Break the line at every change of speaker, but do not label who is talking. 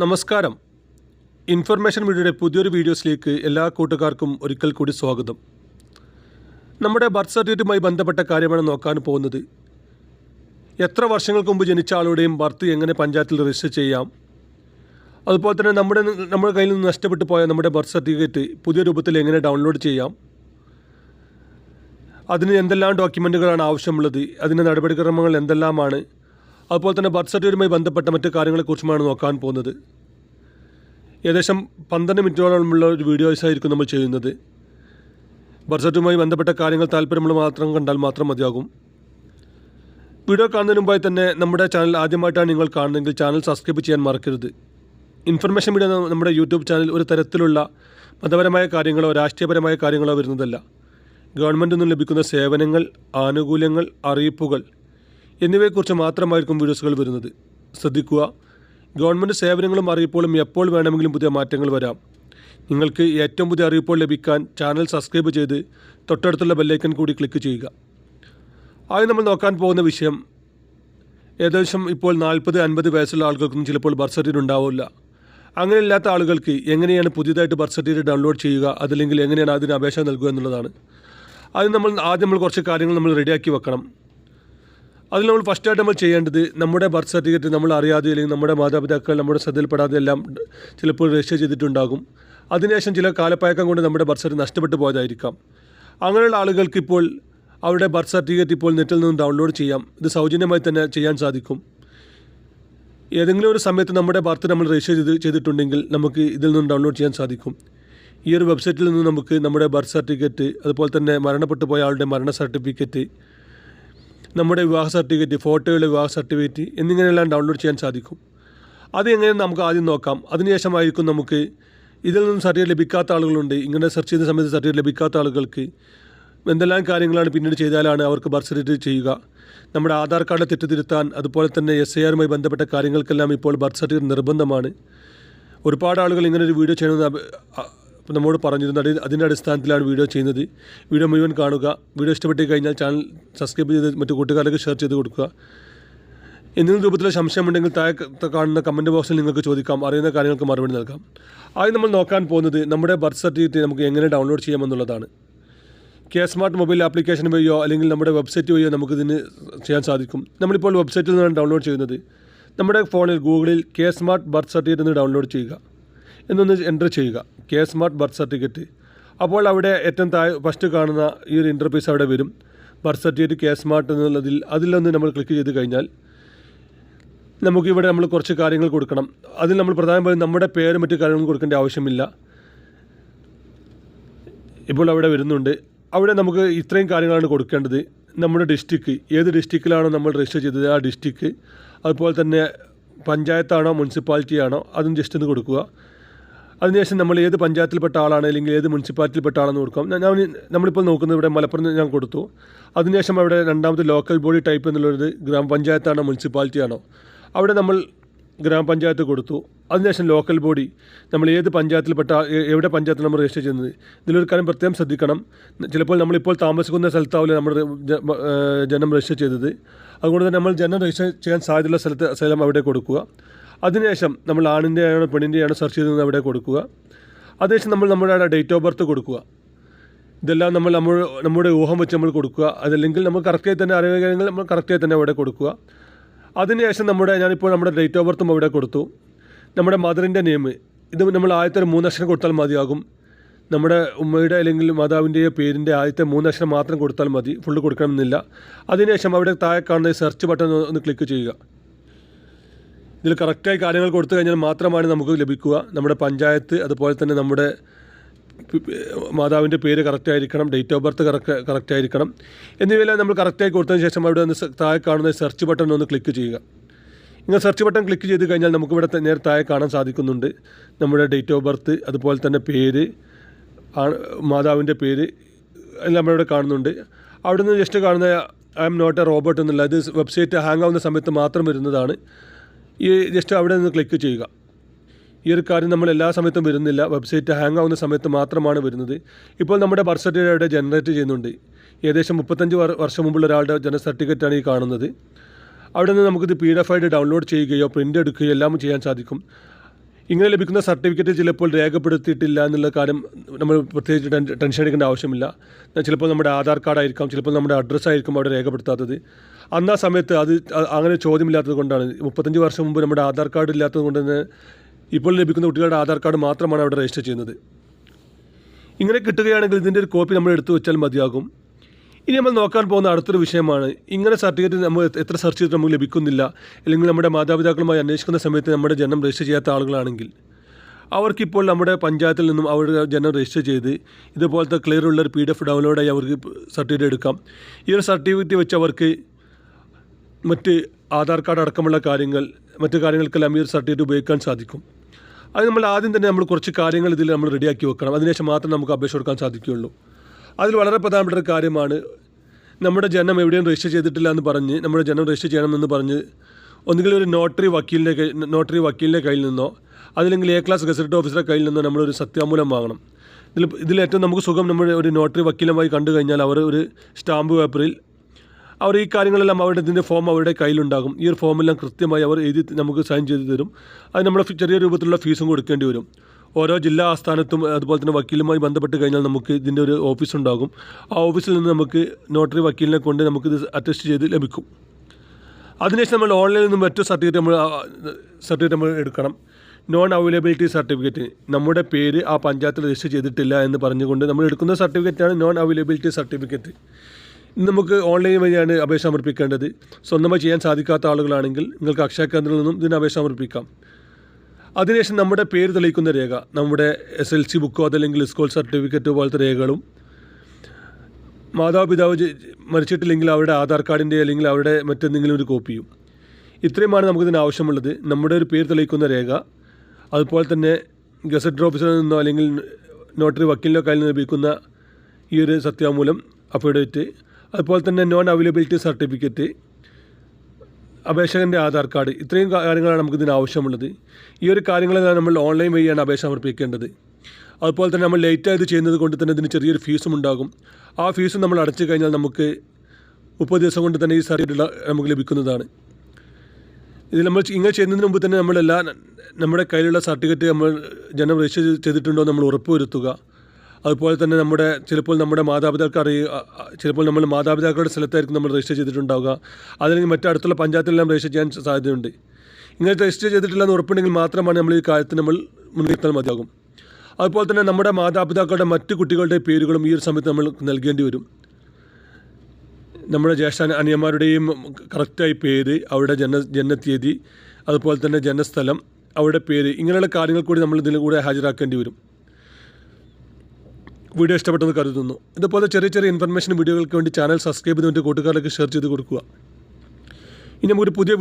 നമസ്കാരം. ഇൻഫർമേഷൻ മീഡിയയുടെ പുതിയൊരു വീഡിയോസിലേക്ക് എല്ലാ കൂട്ടുകാർക്കും ഒരിക്കൽ കൂടി സ്വാഗതം. നമ്മുടെ ബർത്ത് സർട്ടിഫിക്കറ്റുമായി ബന്ധപ്പെട്ട കാര്യമാണ് നോക്കാൻ പോകുന്നത്. എത്ര വർഷങ്ങൾക്ക് മുമ്പ് ജനിച്ച ആളുടെയും ബർത്ത് എങ്ങനെ പഞ്ചായത്തിൽ രജിസ്റ്റർ ചെയ്യാം? അതുപോലെ തന്നെ നമ്മുടെ നമ്മുടെ കയ്യിൽ നിന്ന് നഷ്ടപ്പെട്ടു പോയ നമ്മുടെ ബർത്ത് സർട്ടിഫിക്കറ്റ് പുതിയ രൂപത്തിൽ എങ്ങനെ ഡൗൺലോഡ് ചെയ്യാം? അതിന് എന്തെല്ലാം ഡോക്യുമെന്റുകളാണ് ആവശ്യമുള്ളത്? അതിന്റെ നടപടിക്രമങ്ങൾ എന്തെല്ലാമാണ്? അതുപോലെ തന്നെ ബർത്ത് സർട്ടിഫിക്കറ്റുമായി ബന്ധപ്പെട്ട മറ്റു കാര്യങ്ങളെക്കുറിച്ചുമാണ് നോക്കാൻ പോകുന്നത്. ഏകദേശം പന്ത്രണ്ട് മിനിറ്റോളമുള്ള ഒരു വീഡിയോസ് ആയിരിക്കും നമ്മൾ ചെയ്യുന്നത്. ബർത്ത് ബന്ധപ്പെട്ട കാര്യങ്ങൾ താല്പര്യമുള്ള മാത്രം കണ്ടാൽ മാത്രം മതിയാകും. വീഡിയോ കാണുന്നതിന് മുമ്പായി തന്നെ നമ്മുടെ ചാനൽ ആദ്യമായിട്ടാണ് നിങ്ങൾ കാണുന്നതെങ്കിൽ ചാനൽ സബ്സ്ക്രൈബ് ചെയ്യാൻ മറക്കരുത്. ഇൻഫർമേഷൻ മീഡിയ നമ്മുടെ യൂട്യൂബ് ചാനൽ ഒരു തരത്തിലുള്ള മതപരമായ കാര്യങ്ങളോ രാഷ്ട്രീയപരമായ കാര്യങ്ങളോ വരുന്നതല്ല. ഗവൺമെന്റിൽ നിന്ന് ലഭിക്കുന്ന സേവനങ്ങൾ ആനുകൂല്യങ്ങൾ അറിയിപ്പുകൾ എന്നിവയെക്കുറിച്ച് മാത്രമായിരിക്കും വീഡിയോസുകൾ വരുന്നത്. ശ്രദ്ധിക്കുക ഗവൺമെന്റ് സേവനങ്ങളും അറിയിപ്പുകളും എപ്പോൾ വേണമെങ്കിലും പുതിയ മാറ്റങ്ങൾ വരാം. നിങ്ങൾക്ക് ഏറ്റവും പുതിയ അറിയിപ്പുകൾ ലഭിക്കാൻ ചാനൽ സബ്സ്ക്രൈബ് ചെയ്ത് തൊട്ടടുത്തുള്ള ബെല്ലൈക്കൺ കൂടി ക്ലിക്ക് ചെയ്യുക. ആദ്യം നമ്മൾ നോക്കാൻ പോകുന്ന വിഷയം ഏകദേശം ഇപ്പോൾ നാൽപ്പത് അൻപത് വയസ്സുള്ള ആളുകൾക്കൊന്നും ചിലപ്പോൾ ബർത്ത് സർട്ടിഫിക്കറ്റ് ഉണ്ടാവില്ല. അങ്ങനെയില്ലാത്ത ആളുകൾക്ക് എങ്ങനെയാണ് പുതിയതായിട്ട് ബർത്ത് സർട്ടിഫിക്കറ്റ് ഡൗൺലോഡ് ചെയ്യുക അതല്ലെങ്കിൽ എങ്ങനെയാണ് അതിന് അപേക്ഷ നൽകുക എന്നുള്ളതാണ്. ആദ്യം നമ്മൾ ആദ്യം നമ്മൾ കുറച്ച് കാര്യങ്ങൾ നമ്മൾ റെഡിയാക്കി വെക്കണം. അതിൽ നമ്മൾ ഫസ്റ്റായിട്ട് നമ്മൾ ചെയ്യേണ്ടത് നമ്മുടെ ബർത്ത് സർട്ടിഫിക്കറ്റ് നമ്മൾ അറിയാതെ അല്ലെങ്കിൽ നമ്മുടെ മാതാപിതാക്കൾ നമ്മുടെ ശ്രദ്ധയിൽപ്പെടാതെ എല്ലാം ചിലപ്പോൾ രജിസ്റ്റർ ചെയ്തിട്ടുണ്ടാകും. അതിനുശേഷം ചില കാലപ്പഴക്കം കൊണ്ട് നമ്മുടെ ബർത്ത് സർട്ടിഫിക്കറ്റ് നഷ്ടപ്പെട്ടു പോയതായിരിക്കാം. അങ്ങനെയുള്ള ആളുകൾക്ക് ഇപ്പോൾ അവരുടെ ബർത്ത് സർട്ടിഫിക്കറ്റ് ഇപ്പോൾ നെറ്റിൽ നിന്ന് ഡൗൺലോഡ് ചെയ്യാം. ഇത് സൗജന്യമായി തന്നെ ചെയ്യാൻ സാധിക്കും. ഏതെങ്കിലും ഒരു സമയത്ത് നമ്മുടെ ബർത്ത് നമ്മൾ രജിസ്റ്റർ ചെയ്ത് ചെയ്തിട്ടുണ്ടെങ്കിൽ നമുക്ക് ഇതിൽ നിന്ന് ഡൗൺലോഡ് ചെയ്യാൻ സാധിക്കും. ഈ ഒരു വെബ്സൈറ്റിൽ നിന്ന് നമുക്ക് നമ്മുടെ ബർത്ത് സർട്ടിഫിക്കറ്റ് അതുപോലെ തന്നെ മരണപ്പെട്ടു പോയ ആളുടെ മരണ സർട്ടിഫിക്കറ്റ് നമ്മുടെ വിവാഹ സർട്ടിഫിക്കറ്റ് ഫോട്ടോയുടെ വിവാഹ സർട്ടിഫിക്കറ്റ് എന്നിങ്ങനെയെല്ലാം ഡൗൺലോഡ് ചെയ്യാൻ സാധിക്കും. അത് എങ്ങനെ നമുക്ക് ആദ്യം നോക്കാം. അതിനുശേഷമായിരിക്കും നമുക്ക് ഇതിൽ നിന്നും സർട്ടിഫിക്കറ്റ് ലഭിക്കാത്ത ആളുകളുണ്ട്. ഇങ്ങനെ സെർച്ച് ചെയ്യുന്ന സമയത്ത് സർട്ടിഫിക്കറ്റ് ലഭിക്കാത്ത ആളുകൾക്ക് എന്തെല്ലാം കാര്യങ്ങളാണ് പിന്നീട് ചെയ്താലാണ് അവർക്ക് ബർത്ത് സർട്ടിഫിക്കറ്റ് ചെയ്യുക. നമ്മുടെ ആധാർ കാർഡ് തെറ്റുതിരുത്താൻ അതുപോലെ തന്നെ എസ് ഐ ആറുമായി ബന്ധപ്പെട്ട കാര്യങ്ങൾക്കെല്ലാം ഇപ്പോൾ ബർത്ത് സർട്ടിഫിക്കറ്റ് നിർബന്ധമാണ്. ഒരുപാട് ആളുകൾ ഇങ്ങനെ ഒരു വീഡിയോ ചെയ്യണമെന്ന് അഭ- അ- നമ്മോട് പറഞ്ഞിരുന്നു അടി- അതിന്റെ അടിസ്ഥാനത്തിലാണ് വീഡിയോ ചെയ്യുന്നത്. വീഡിയോ മുഴുവൻ കാണുക. വീഡിയോ ഇഷ്ടപ്പെട്ട് കഴിഞ്ഞാൽ ചാനൽ സബ്സ്ക്രൈബ് ചെയ്ത് മറ്റു കൂട്ടുകാർക്ക് ഷെയർ ചെയ്ത് കൊടുക്കുക. എന്തെങ്കിലും രൂപത്തിലുള്ള സംശയമുണ്ടെങ്കിൽ താഴെ കാണുന്ന കമന്റ് ബോക്സിൽ നിങ്ങൾക്ക് ചോദിക്കാം. അറിയുന്ന കാര്യങ്ങൾക്ക് മറുപടി നൽകാം. ആദ്യം നമ്മൾ നോക്കാൻ പോകുന്നത് നമ്മുടെ ബർത്ത് സർട്ടിഫിക്കറ്റ് നമുക്ക് എങ്ങനെ ഡൗൺലോഡ് ചെയ്യാമെന്നുള്ളതാണ്. കെ സ്മാർട്ട് മൊബൈൽ ആപ്ലിക്കേഷൻ വഴിയോ അല്ലെങ്കിൽ നമ്മുടെ വെബ്സൈറ്റ് വഴിയോ നമുക്ക് നമുക്കിതിന് ചെയ്യാൻ സാധിക്കും. നമ്മളിപ്പോൾ വെബ്സൈറ്റിൽ നിന്നാണ് ഡൗൺലോഡ് ചെയ്യുന്നത്. നമ്മുടെ ഫോണിൽ ഗൂഗിളിൽ കെ സ്മാർട്ട് ബർത്ത് സർട്ടിഫിക്കറ്റ് എന്ന് ഡൗൺലോഡ് ചെയ്യുക. എന്നൊന്ന് എന്റർ ചെയ്യുക. K smart birth certificate. അപ്പോൾ അവിടെ ഏറ്റവും താഴെ ഫസ്റ്റ് കാണുന്ന ഈ ഒരു ഇന്റർഫേസ് അവിടെ വരും. ബർത്ത് സർട്ടിഫിക്കറ്റ് കെ സ്മാർട്ട് എന്നുള്ളതിൽ അതിലൊന്ന് നമ്മൾ ക്ലിക്ക് ചെയ്ത് കഴിഞ്ഞാൽ നമുക്കിവിടെ നമ്മൾ കുറച്ച് കാര്യങ്ങൾ കൊടുക്കണം. അതിൽ നമ്മൾ പ്രധാനമായും നമ്മുടെ പേര് മറ്റു കാര്യങ്ങളും കൊടുക്കേണ്ട ആവശ്യമില്ല. ഇപ്പോൾ അവിടെ വരുന്നുണ്ട്. അവിടെ നമുക്ക് ഇത്രയും കാര്യങ്ങളാണ് കൊടുക്കേണ്ടത്. നമ്മുടെ ഡിസ്ട്രിക്ട് ഏത് ഡിസ്ട്രിക്റ്റിലാണോ നമ്മൾ രജിസ്റ്റർ ചെയ്തത് ആ ഡിസ്ട്രിക്ട് അതുപോലെ തന്നെ പഞ്ചായത്താണോ മുനിസിപ്പാലിറ്റിയാണോ അതും ജസ്റ്റ് ഒന്ന് കൊടുക്കുക. അതിനുശേഷം നമ്മൾ ഏത് പഞ്ചായത്തിൽപ്പെട്ട ആളാണ് അല്ലെങ്കിൽ ഏത് മുനിസിപ്പാലിറ്റിയിൽപ്പെട്ട ആളാണെന്ന് കൊടുക്കാം ഞാൻ നമ്മളിപ്പോൾ നോക്കുന്നത് ഇവിടെ മലപ്പുറം ഞാൻ കൊടുത്തു. അതിനുശേഷം അവിടെ രണ്ടാമത് ലോക്കൽ ബോഡി ടൈപ്പ് എന്നുള്ളത് ഗ്രാമപഞ്ചായത്താണോ മുനിസിപ്പാലിറ്റിയാണോ? അവിടെ നമ്മൾ ഗ്രാമപഞ്ചായത്ത് കൊടുത്തു. അതിനുശേഷം ലോക്കൽ ബോഡി നമ്മൾ ഏത് പഞ്ചായത്തിൽപ്പെട്ട എവിടെ പഞ്ചായത്ത് നമ്മൾ രജിസ്റ്റർ ചെയ്യുന്നത്? ഇതിലൊരു കാര്യം പ്രത്യേകം ശ്രദ്ധിക്കണം. ചിലപ്പോൾ നമ്മളിപ്പോൾ താമസിക്കുന്ന സ്ഥലത്താവില്ല നമ്മൾ ജനം രജിസ്റ്റർ ചെയ്തത്. അതുകൊണ്ട് തന്നെ നമ്മൾ ജനം രജിസ്റ്റർ ചെയ്യാൻ സാധ്യതയുള്ള സ്ഥലത്ത് സ്ഥലം അവിടെ കൊടുക്കുക. അതിനുശേഷം നമ്മൾ ആണിന്റെയാണോ പെണ്ണിന്റെയാണ് സെർച്ച് ചെയ്തത് അവിടെ കൊടുക്കുക. അതിനുശേഷം നമ്മൾ നമ്മുടെ ഡേറ്റ് ഓഫ് ബർത്ത് കൊടുക്കുക. ഇതെല്ലാം നമ്മൾ നമ്മൾ നമ്മുടെ ഊഹം വെച്ച് നമ്മൾ കൊടുക്കുക. അതല്ലെങ്കിൽ നമ്മൾ കറക്റ്റായി തന്നെ അറിയുകയാണെങ്കിൽ നമ്മൾ കറക്റ്റായി തന്നെ അവിടെ കൊടുക്കുക. അതിനുശേഷം നമ്മുടെ ഞാനിപ്പോൾ നമ്മുടെ ഡേറ്റ് ഓഫ് ബർത്തും അവിടെ കൊടുത്തു. നമ്മുടെ മദറിന്റെ നെയിം ഇത് നമ്മൾ ആദ്യത്തെ ഒരു മൂന്നക്ഷരം കൊടുത്താൽ മതിയാകും. നമ്മുടെ ഉമ്മയുടെ അല്ലെങ്കിൽ മാതാവിന്റെയോ പേരിന്റെ ആദ്യത്തെ മൂന്നക്ഷരം മാത്രം കൊടുത്താൽ മതി. ഫുള്ള് കൊടുക്കണമെന്നില്ല. അതിനുശേഷം അവിടെ താഴെ കാണുന്ന സെർച്ച് ബട്ടൺ ഒന്ന് ക്ലിക്ക് ചെയ്യുക. ഇതിൽ കറക്റ്റായി കാര്യങ്ങൾ കൊടുത്തു കഴിഞ്ഞാൽ മാത്രമാണ് നമുക്ക് ലഭിക്കുക. നമ്മുടെ പഞ്ചായത്ത് അതുപോലെ തന്നെ നമ്മുടെ മാതാവിന്റെ പേര് കറക്റ്റ് ആയിരിക്കണം date of birth correct correct ആയിരിക്കണം എന്നിവയെല്ലാം നമ്മൾ കറക്റ്റായി കൊടുത്തതിന് ശേഷം അവിടെ ഒന്ന് താഴെ കാണുന്ന സെർച്ച് ബട്ടൺ ഒന്ന് ക്ലിക്ക് ചെയ്യുക. ഇങ്ങനെ സെർച്ച് ബട്ടൺ ക്ലിക്ക് ചെയ്ത് കഴിഞ്ഞാൽ നമുക്ക് ഇവിടെ നേരെ താഴെ കാണാൻ സാധിക്കുന്നുണ്ട്. നമ്മുടെ ഡേറ്റ് ഓഫ് ബർത്ത് അതുപോലെ തന്നെ പേര് മാതാവിന്റെ പേര് എല്ലാം നമ്മളിവിടെ കാണുന്നുണ്ട്. അവിടെ നിന്ന് ജസ്റ്റ് കാണുന്ന I am not a robot എന്നുള്ള ഇത് വെബ്സൈറ്റ് ഹാങ് ആവുന്ന സമയത്ത് മാത്രം വരുന്നതാണ്. ഈ ജസ്റ്റ് അവിടെ നിന്ന് ക്ലിക്ക് ചെയ്യുക. ഈ ഒരു കാര്യം നമ്മൾ എല്ലാ സമയത്തും വരുന്നില്ല. വെബ്സൈറ്റ് ഹാങ് ആവുന്ന സമയത്ത് മാത്രമാണ് വരുന്നത്. ഇപ്പോൾ നമ്മുടെ ബർത്ത് സർട്ടിഫിക്കറ്റ് അവിടെ ജനറേറ്റ് ചെയ്യുന്നുണ്ട്. ഏകദേശം മുപ്പത്തഞ്ച് വർ- വർഷം മുമ്പുള്ള ഒരാളുടെ ജനന സർട്ടിഫിക്കറ്റാണ് ഈ കാണുന്നത്. അവിടെ നിന്ന് നമുക്കിത് പി ഡി എഫ് ആയിട്ട് ഡൗൺലോഡ് ചെയ്യുകയോ പ്രിന്റ് എടുക്കുകയോ എല്ലാം ചെയ്യാൻ സാധിക്കും. ഇങ്ങനെ ലഭിക്കുന്ന സർട്ടിഫിക്കറ്റ് ചിലപ്പോൾ രേഖപ്പെടുത്തിയിട്ടില്ല എന്നുള്ള കാര്യം നമ്മൾ പ്രത്യേകിച്ച് ടെൻഷൻ അടിക്കേണ്ട ആവശ്യമില്ല. ചിലപ്പോൾ നമ്മുടെ ആധാർ കാർഡായിരിക്കാം ചിലപ്പോൾ നമ്മുടെ അഡ്രസ്സായിരിക്കും അവിടെ രേഖപ്പെടുത്താത്തത്. അന്ന് ആ സമയത്ത് അത് അങ്ങനെ ചോദ്യമില്ലാത്തത് കൊണ്ടാണ്. മുപ്പത്തഞ്ച് വർഷം മുമ്പ് നമ്മുടെ ആധാർ കാർഡ് ഇല്ലാത്തത് കൊണ്ട് തന്നെ ഇപ്പോൾ ലഭിക്കുന്ന കുട്ടികളുടെ ആധാർ കാർഡ് മാത്രമാണ് അവിടെ രജിസ്റ്റർ ചെയ്യുന്നത്. ഇങ്ങനെ കിട്ടുകയാണെങ്കിൽ ഇതിന്റെ ഒരു കോപ്പി നമ്മൾ എടുത്തു വെച്ചാൽ മതിയാകും. ഇനി നമ്മൾ നോക്കാൻ പോകുന്ന അടുത്തൊരു വിഷയമാണ്. ഇങ്ങനെ സർട്ടിഫിക്കറ്റ് നമ്മൾ എത്ര സെർച്ച് ചെയ്തിട്ട് നമുക്ക് ലഭിക്കുന്നില്ല. അല്ലെങ്കിൽ നമ്മുടെ മാതാപിതാക്കളുമായി അന്വേഷിക്കുന്ന സമയത്ത് നമ്മുടെ ജനം രജിസ്റ്റർ ചെയ്യാത്ത ആളുകളാണെങ്കിൽ. അവർക്കിപ്പോൾ നമ്മുടെ പഞ്ചായത്തിൽ നിന്നും അവരുടെ ജനം രജിസ്റ്റർ ചെയ്ത് ഇതുപോലത്തെ ക്ലിയർ ഉള്ള ഒരു പി ഡി എഫ് ഡൗൺലോഡായി അവർക്ക് സർട്ടിഫിക്കറ്റ് എടുക്കാം. ഈ ഒരു സർട്ടിഫിക്കറ്റ് വെച്ച് അവർക്ക് മറ്റ് ആധാർ കാർഡ് അടക്കമുള്ള കാര്യങ്ങൾ മറ്റു കാര്യങ്ങൾക്കെല്ലാം ഈ ഒരു സർട്ടിഫിക്കറ്റ് ഉപയോഗിക്കാൻ സാധിക്കും. അത് നമ്മൾ ആദ്യം തന്നെ നമ്മൾ കുറച്ച് കാര്യങ്ങൾ ഇതിൽ നമ്മൾ റെഡിയാക്കി വെക്കണം. അതിനുശേഷം മാത്രം നമുക്ക് അപേക്ഷ കൊടുക്കാൻ സാധിക്കുകയുള്ളൂ. അതിൽ വളരെ പ്രധാനപ്പെട്ട ഒരു കാര്യമാണ്. നമ്മുടെ ജനം എവിടെയും രജിസ്റ്റർ ചെയ്തിട്ടില്ല എന്ന് പറഞ്ഞ് നമ്മുടെ ജനം രജിസ്റ്റർ ചെയ്യണമെന്ന് പറഞ്ഞ് ഒന്നുകിൽ ഒരു നോട്ടറി വക്കീലിന്റെ നോട്ടറി വക്കീലിന്റെ കയ്യിൽ നിന്നോ അതില്ലെങ്കിൽ എ ക്ലാസ് ഗസറ്റ് ഓഫീസറെ കയ്യിൽ നിന്നോ നമ്മളൊരു സത്യാമൂലം വാങ്ങണം. ഇതിൽ ഏറ്റവും നമുക്ക് സുഖം നമ്മുടെ ഒരു നോട്ടറി വക്കീലുമായി കണ്ടു കഴിഞ്ഞാൽ അവർ ഒരു സ്റ്റാമ്പ് പേപ്പറിൽ അവർ ഈ കാര്യങ്ങളെല്ലാം അവരുടെ ഇതിന്റെ ഫോം അവരുടെ കയ്യിലുണ്ടാകും. ഈ ഒരു ഫോമെല്ലാം കൃത്യമായി അവർ എഴുതി നമുക്ക് സൈൻ ചെയ്ത് തരും. അത് നമ്മൾ ചെറിയ രൂപത്തിലുള്ള ഫീസും കൊടുക്കേണ്ടി വരും. ഓരോ ജില്ലാ ആസ്ഥാനത്തും അതുപോലെ തന്നെ വക്കീലുമായി ബന്ധപ്പെട്ട് കഴിഞ്ഞാൽ നമുക്ക് ഇതിന്റെ ഒരു ഓഫീസ് ഉണ്ടാകും. ആ ഓഫീസിൽ നിന്ന് നമുക്ക് നോട്ടറി വക്കീലിനെ കൊണ്ട് നമുക്കിത് അറ്റസ്റ്റ് ചെയ്ത് ലഭിക്കും. അതിനുശേഷം നമ്മൾ ഓൺലൈനിൽ നിന്നും മറ്റു സർട്ടിഫിക്കറ്റ് നമ്മൾ സർട്ടിഫിക്കറ്റ് നമ്മൾ എടുക്കണം. നോൺ അവൈലബിലിറ്റി സർട്ടിഫിക്കറ്റ് നമ്മുടെ പേര് ആ പഞ്ചായത്തിൽ രജിസ്റ്റർ ചെയ്തിട്ടില്ല എന്ന് പറഞ്ഞുകൊണ്ട് നമ്മൾ എടുക്കുന്ന സർട്ടിഫിക്കറ്റാണ് നോൺ അവൈലബിലിറ്റി സർട്ടിഫിക്കറ്റ് നമുക്ക് ഓൺലൈൻ വഴിയാണ് അപേക്ഷ സമർപ്പിക്കേണ്ടത്. സ്വന്തമായി ചെയ്യാൻ സാധിക്കാത്ത ആളുകളാണെങ്കിൽ നിങ്ങൾക്ക് അക്ഷയ കേന്ദ്രങ്ങളിൽ നിന്നും ഇതിന് അപേക്ഷ സമർപ്പിക്കാം. അതിനുശേഷം നമ്മുടെ പേര് തെളിയിക്കുന്ന രേഖ നമ്മുടെ എസ് എൽ സി ബുക്കോ അതല്ലെങ്കിൽ സ്കൂൾ സർട്ടിഫിക്കറ്റ് പോലത്തെ രേഖകളും മാതാപിതാവ് മരിച്ചിട്ടില്ലെങ്കിൽ അവരുടെ ആധാർ കാർഡിന്റെ അല്ലെങ്കിൽ അവരുടെ മറ്റെന്തെങ്കിലും ഒരു കോപ്പിയും. ഇത്രയുമാണ് നമുക്കിതിന് ആവശ്യമുള്ളത്. നമ്മുടെ ഒരു പേര് തെളിയിക്കുന്ന രേഖ അതുപോലെ തന്നെ ഗസറ്റ് ഓഫീസറിൽ നിന്നോ അല്ലെങ്കിൽ നോട്ടറി വക്കീലിനോ കയ്യിൽ നിന്ന് ലഭിക്കുന്ന ഈ ഒരു സത്യാമൂലം അഫിഡവിറ്റ് അതുപോലെ തന്നെ നോൺ അവൈലബിലിറ്റി സർട്ടിഫിക്കറ്റ് അപേക്ഷകന്റെ ആധാർ കാർഡ്. ഇത്രയും കാര്യങ്ങളാണ് നമുക്ക് നമുക്കിതിന് ആവശ്യമുള്ളത്. ഈ ഒരു കാര്യങ്ങളെല്ലാം നമ്മൾ ഓൺലൈൻ വഴിയാണ് അപേക്ഷ സമർപ്പിക്കേണ്ടത്. അതുപോലെ തന്നെ നമ്മൾ ലേറ്റായത് ചെയ്യുന്നത് കൊണ്ട് തന്നെ ഇതിന് ചെറിയൊരു ഫീസും ഉണ്ടാകും. ആ ഫീസും നമ്മൾ അടച്ചു കഴിഞ്ഞാൽ നമുക്ക് മുപ്പത് ദിവസം കൊണ്ട് തന്നെ ഈ സർട്ടിഫിക്കറ്റ് നമുക്ക് ലഭിക്കുന്നതാണ്. ഇത് നമ്മൾ ഇങ്ങനെ ചെയ്യുന്നതിന് മുമ്പ് തന്നെ നമ്മളെല്ലാം നമ്മുടെ കയ്യിലുള്ള സർട്ടിഫിക്കറ്റ് നമ്മൾ ജനം രജിസ്റ്റർ ചെയ്തിട്ടുണ്ടോ നമ്മൾ ഉറപ്പുവരുത്തുക. അതുപോലെ തന്നെ നമ്മുടെ ചിലപ്പോൾ നമ്മുടെ മാതാപിതാക്കൾ അറിയുക ചിലപ്പോൾ നമ്മൾ മാതാപിതാക്കളുടെ സ്ഥലത്തായിരിക്കും നമ്മൾ രജിസ്റ്റർ ചെയ്തിട്ടുണ്ടാവുക. അതല്ലെങ്കിൽ മറ്റടുത്തുള്ള പഞ്ചായത്തിലെല്ലാം രജിസ്റ്റർ ചെയ്യാൻ സാധ്യതയുണ്ട്. ഇങ്ങനെ രജിസ്റ്റർ ചെയ്തിട്ടില്ലെന്ന് ഉറപ്പുണ്ടെങ്കിൽ മാത്രമാണ് നമ്മൾ ഈ കാര്യത്തിൽ നമ്മൾ മുൻനിർത്താൻ മതിയാകും. അതുപോലെ തന്നെ നമ്മുടെ മാതാപിതാക്കളുടെ മറ്റ് കുട്ടികളുടെ പേരുകളും ഈ ഒരു സമയത്ത് നമ്മൾ നൽകേണ്ടി വരും. നമ്മുടെ ജ്യേഷ്ഠ അനിയന്മാരുടെയും കറക്റ്റായി പേര് അവരുടെ ജന ജനനത്തീയതി അതുപോലെ തന്നെ ജനസ്ഥലം അവരുടെ പേര് ഇങ്ങനെയുള്ള കാര്യങ്ങൾ കൂടി നമ്മൾ ഇതിൽ കൂടെ ഹാജരാക്കേണ്ടി വരും. വീഡിയോ ഇഷ്ടപ്പെട്ടെന്ന് കരുതുന്നു. ഇതുപോലെ ചെറിയ ചെറിയ ഇൻഫർമേഷൻ വീഡിയോകൾക്ക് വേണ്ടി ചാനൽ സബ്സ്ക്രൈബ് ചെയ്തുകൊണ്ട് കൂട്ടുകാരിലേക്ക് ഷെയർ ചെയ്ത് കൊടുക്കുക. ഇനി നമുക്കൊരു പുതിയ